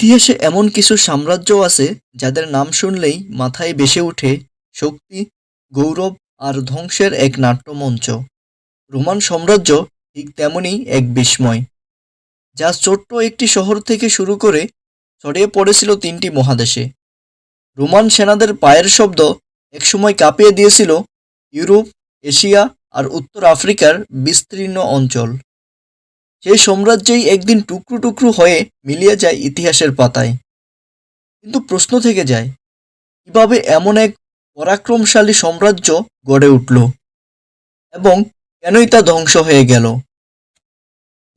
ইতিহাসে এমন কিছু সাম্রাজ্য আছে যাদের নাম শুনলেই মাথায় বেসে ওঠে শক্তি, গৌরব আর ধ্বংসের এক নাট্যমঞ্চ। রোমান সাম্রাজ্য ঠিক তেমনই এক বিস্ময়। যা ছোট্ট একটি শহর থেকে শুরু করে ছড়িয়ে পড়েছিল তিনটি মহাদেশে। রোমান সেনাদের পায়ের শব্দ একসময় কাঁপিয়ে দিয়েছিল ইউরোপ, এশিয়া আর উত্তর আফ্রিকার বিস্তীর্ণ অঞ্চল। সেই সাম্রাজ্যই একদিন টুকরো টুকরো হয়ে মিলিয়ে যায় ইতিহাসের পাতায়। কিন্তু প্রশ্ন থেকে যায়, কীভাবে এমন এক পরাক্রমশালী সাম্রাজ্য গড়ে উঠল? এবং কেনই তা ধ্বংস হয়ে গেল?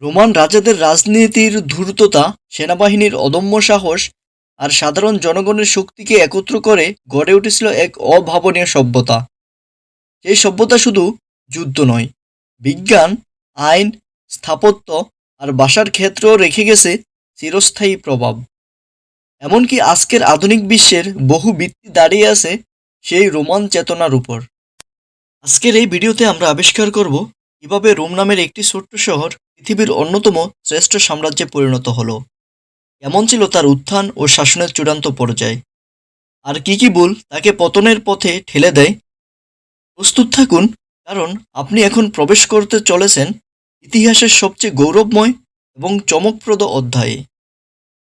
রোমান রাজাদের রাজনীতির ধূর্ততা, সেনাবাহিনীর অদম্য সাহস আর সাধারণ জনগণের শক্তিকে একত্র করে গড়ে উঠেছিল এক অভাবনীয় সভ্যতা। সেই সভ্যতা শুধু যুদ্ধ নয়, বিজ্ঞান, আইন স্থাপত্য আর বাসার ক্ষেত্রেও রেখে গেছে চিরস্থায়ী প্রভাব। এমনকি আজকের আধুনিক বিশ্বের বহু ভিত্তি দাঁড়িয়ে আছে সেই রোমান চেতনার উপর। আজকের এই ভিডিওতে আমরা আবিষ্কার করব কীভাবে রোম নামের একটি ছোট্ট শহর পৃথিবীর অন্যতম শ্রেষ্ঠ সাম্রাজ্যে পরিণত হলো, কেমন ছিল তার উত্থান ও শাসনের চূড়ান্ত পর্যায়, আর কি কি ভুল তাকে পতনের পথে ঠেলে দেয়। প্রস্তুত থাকুন, কারণ আপনি এখন প্রবেশ করতে চলেছেন ইতিহাসের সবচেয়ে গৌরবময় এবং চমকপ্রদ অধ্যায়ে,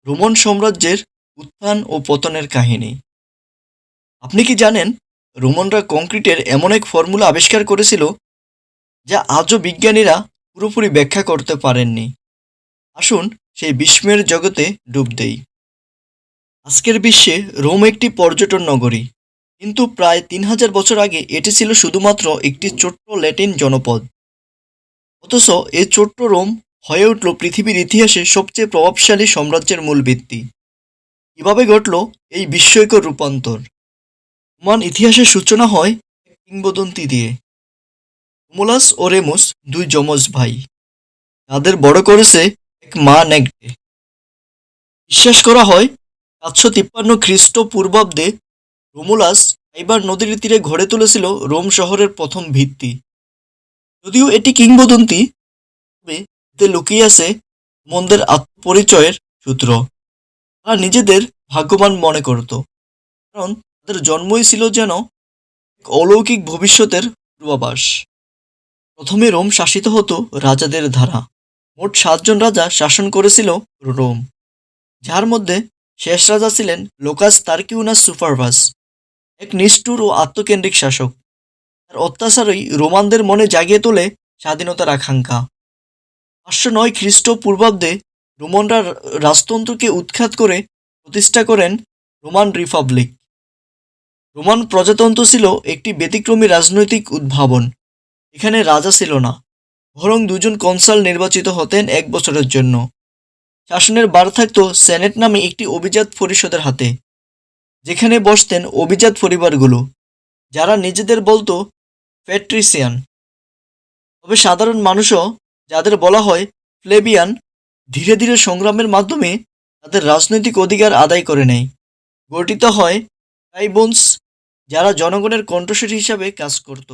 রোমান সাম্রাজ্যের উত্থান ও পতনের কাহিনী। আপনি কি জানেন রোমানরা কংক্রিটের এমন এক ফর্মুলা আবিষ্কার করেছিল যা আজও বিজ্ঞানীরা পুরোপুরি ব্যাখ্যা করতে পারেননি? আসুন সেই বিস্ময়ের জগতে ডুব দেই। আজকের বিশ্বে রোম একটি পর্যটন নগরী, কিন্তু প্রায় তিন হাজার বছর আগে এটি ছিল শুধুমাত্র একটি ছোট্ট ল্যাটিন জনপদ। অথচ এ ছোট্ট রোম হয়ে উঠল পৃথিবীর ইতিহাসে সবচেয়ে প্রভাবশালী সাম্রাজ্যের মূল ভিত্তি। কীভাবে ঘটল এই বিস্ময়কর রূপান্তর। রোমান ইতিহাসের সূচনা হয় কিংবদন্তি দিয়ে। রোমুলাস ও রেমুস দুই যমজ ভাই। তাদের বড় করেছে এক মা নেগডে। বিশ্বাস করা হয় সাতশো তিপ্পান্ন খ্রিস্টপূর্বাব্দে রোমুলাস এবার নদীর তীরে গড়ে তুলেছিল রোম শহরের প্রথম ভিত্তি। যদিও এটি কিংবদন্তি, তবে এতে লুকিয়ে আছে মন্দের আত্মপরিচয়ের সূত্র। তারা নিজেদের ভাগ্যবান মনে করত, কারণ তাদের জন্মই ছিল যেন অলৌকিক ভবিষ্যতের পূর্বাভাস। প্রথমে রোম শাসিত হতো রাজাদের ধারা মোট সাতজন রাজা শাসন করেছিল রোম, যার মধ্যে শেষ রাজা ছিলেন লোকাস তার্কিউনাস সুপারভাস, এক নিষ্ঠুর ও আত্মকেন্দ্রিক শাসক। তার অত্যাচারই রোমানদের মনে জাগিয়ে তোলে স্বাধীনতার আকাঙ্ক্ষা। পাঁচশো নয় খ্রিস্টপূর্বাব্দে রোমানরা রাজতন্ত্রকে উৎখাত করে প্রতিষ্ঠা করেন রোমান রিপাবলিক। রোমান প্রজাতন্ত্র ছিল একটি ব্যতিক্রমী রাজনৈতিক উদ্ভাবন। এখানে রাজা ছিল না, বরং দুজন কনসাল নির্বাচিত হতেন এক বছরের জন্য। শাসনের বার থাকত সেনেট নামে একটি অভিজাত পরিষদের হাতে, যেখানে বসতেন অভিজাত পরিবারগুলো, যারা নিজেদের বলতো প্যাট্রিসিয়ান তবে সাধারণ মানুষও যাদের বলা হয় প্লেবিয়ান ধীরে ধীরে সংগ্রামের মাধ্যমে তাদের রাজনৈতিক অধিকার আদায় করে নেয়। গঠিত হয় ট্রাইবোনস যারা জনগণের কণ্ঠস্বর হিসাবে কাজ করত।